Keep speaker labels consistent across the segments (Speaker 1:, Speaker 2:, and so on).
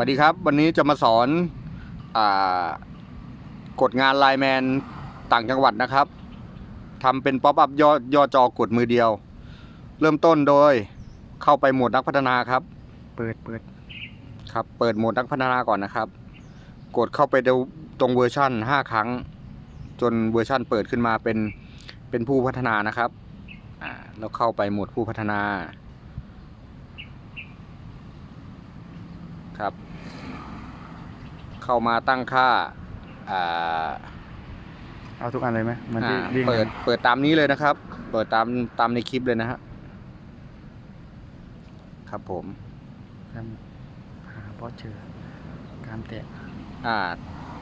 Speaker 1: วัสดีครับ วันนี้จะมาสอนอากดงานไลน์แมนต่างจังหวัดนะครับทำเป็นป๊อปอัพย่อย่อจอกดมือเดียว เริ่มต้นโดยเข้าไปโหมดนักพัฒนาครับ
Speaker 2: เปิดเปิด
Speaker 1: ครับ เปิดโหมดนักพัฒนาก่อนนะครับ กดเข้าไปดูตรงเวอร์ชั่น 5 ครั้ง จนเวอร์ชั่นเปิดขึ้นมาเป็นเป็นผู้พัฒนานะครับอ่าแล้วเข้าไปโหมดผู้พัฒนา ครับ เข้ามาตั้งค่าอ่า
Speaker 2: เอาทุกอันเลยไหมมันที่
Speaker 1: อ่า
Speaker 2: วิ่ง
Speaker 1: เปิดเปิดตามนี้เลยนะครับ เปิดตามตามในคลิปเลยนะฮะครับผม
Speaker 2: ครับหาบอสเจอการแตะ
Speaker 1: อ่า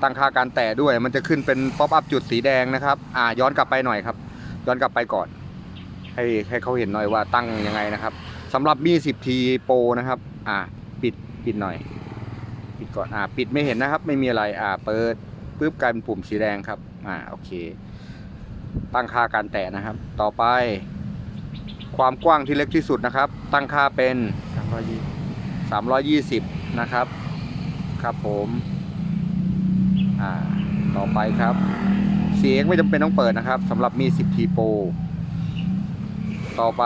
Speaker 1: ตั้งค่าการแตะด้วย มันจะขึ้นเป็นป๊อปอัพจุดสีแดงนะครับ อ่าย้อนกลับไปหน่อยครับ ย้อนกลับไปก่อน ให้ให้เขาเห็นหน่อยว่าตั้งยังไงนะครับสำหรับมี 10T Pro นะครับ อ่า ปิด ปิดหน่อย ปิดก่อนอ่าปิดไม่เห็นนะครับ ไม่มีอะไรอ่าเปิดปุ๊บกลายเป็นปุ่มสีแดงครับ อ่าโอเค ตั้งค่าการแตะนะครับ ต่อไป ความกว้างที่เล็กที่สุดนะครับ ตั้งค่าเป็น
Speaker 2: สามร้อยยี่
Speaker 1: 320 นะครับ ครับผมอ่าต่อไปครับเสียงไม่จำเป็นต้องเปิดนะครับสำหรับมี 10 T Pro ต่อไป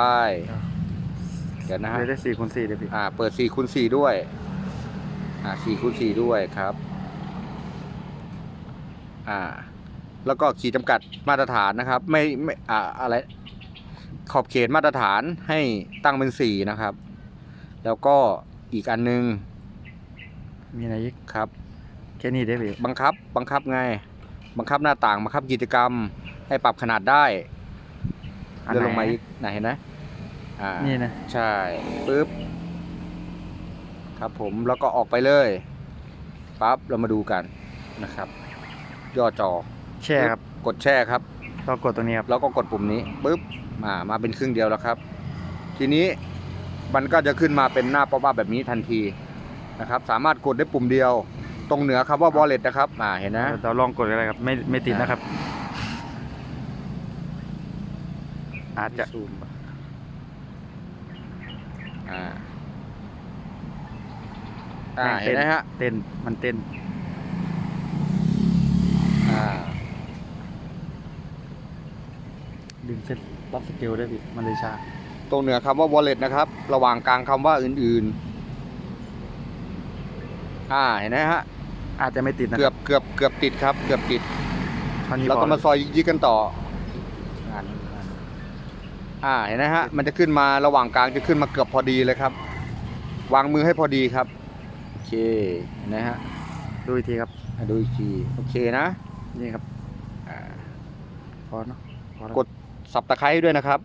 Speaker 1: เดี๋ยวนะฮะ
Speaker 2: เลยได้สี่คูณสี่เดี๋ยวพี่
Speaker 1: อ่า เปิด4คูณ4ด้วย อ่า4คูณ4ด้วยครับ อ่า แล้วก็ขีดจำกัดมาตรฐานนะครับ ไม่ไม่อ่าอะไร ขอบเขตมาตรฐานให้ตั้งเป็น4นะครับ แล้วก็อีกอันนึง
Speaker 2: มีอะไรอีก
Speaker 1: ครับ
Speaker 2: แค่นี้ได้พี่
Speaker 1: บังคับ บังคับไง บังคับหน้าต่าง บังคับกิจกรรม ให้ปรับขนาดได้
Speaker 2: อัน
Speaker 1: เลื่อน
Speaker 2: ไหน
Speaker 1: ลงมาอีกไหนเห็นไหมอ่า
Speaker 2: นี่นะ
Speaker 1: ใช่ปึ๊บ ครับผมแล้วก็ออกไปเลยปั๊บเรามาดูกันนะครับย่อจอ
Speaker 2: แช่ครับ
Speaker 1: กดแช่ครับ
Speaker 2: ก็กดตรงนี้ครับ
Speaker 1: แล้วก็กดปุ่มนี้ปึ๊บมามาเป็นครึ่งเดียวแล้วครับ ทีนี้มันก็จะขึ้นมาเป็นหน้าป๊อปอัพแบบนี้ทันทีนะครับ สามารถกดได้ปุ่มเดียว ตรงเหนือคำว่า wallet นะครับอ่าเห็นนะ
Speaker 2: เราลองกดอะไรครับไม่ไม่ติดนะครับ อาจจะ
Speaker 1: ซูมอ่า อ่าเห็นไหมฮะ
Speaker 2: เต้นมันเต้น
Speaker 1: อ่า
Speaker 2: ดึงเส้นรับสเกลได้พี่มันเลยช้า
Speaker 1: ตรงเหนือคำว่า wallet นะครับ ระหว่างกลางคำว่าอื่นๆ อ่าเห็นไหมฮะ
Speaker 2: อาจจะไม่ติดนะ
Speaker 1: เกื
Speaker 2: ค
Speaker 1: อ
Speaker 2: รั
Speaker 1: บบเกือบเกือบติดครับ เกือบติด
Speaker 2: เท่านี้
Speaker 1: แล้ว
Speaker 2: พ
Speaker 1: ก็
Speaker 2: อ
Speaker 1: มาซอยยิกกันต่อ อ่าอ่าเห็นไหมฮะ มันจะขึ้นมาระหว่างกลางจะขึ้นมาเกือบพอดีเลยครับ วางมือให้พอดีครับโอ เคเห็นไหมฮะ
Speaker 2: ดูอีกทีครับ
Speaker 1: อะดูอีกทีโอเคนะ
Speaker 2: นี่ครับ
Speaker 1: อ่า
Speaker 2: พอเนาะพอแล้ว
Speaker 1: กดสับตะไคร้ด้วยนะครับ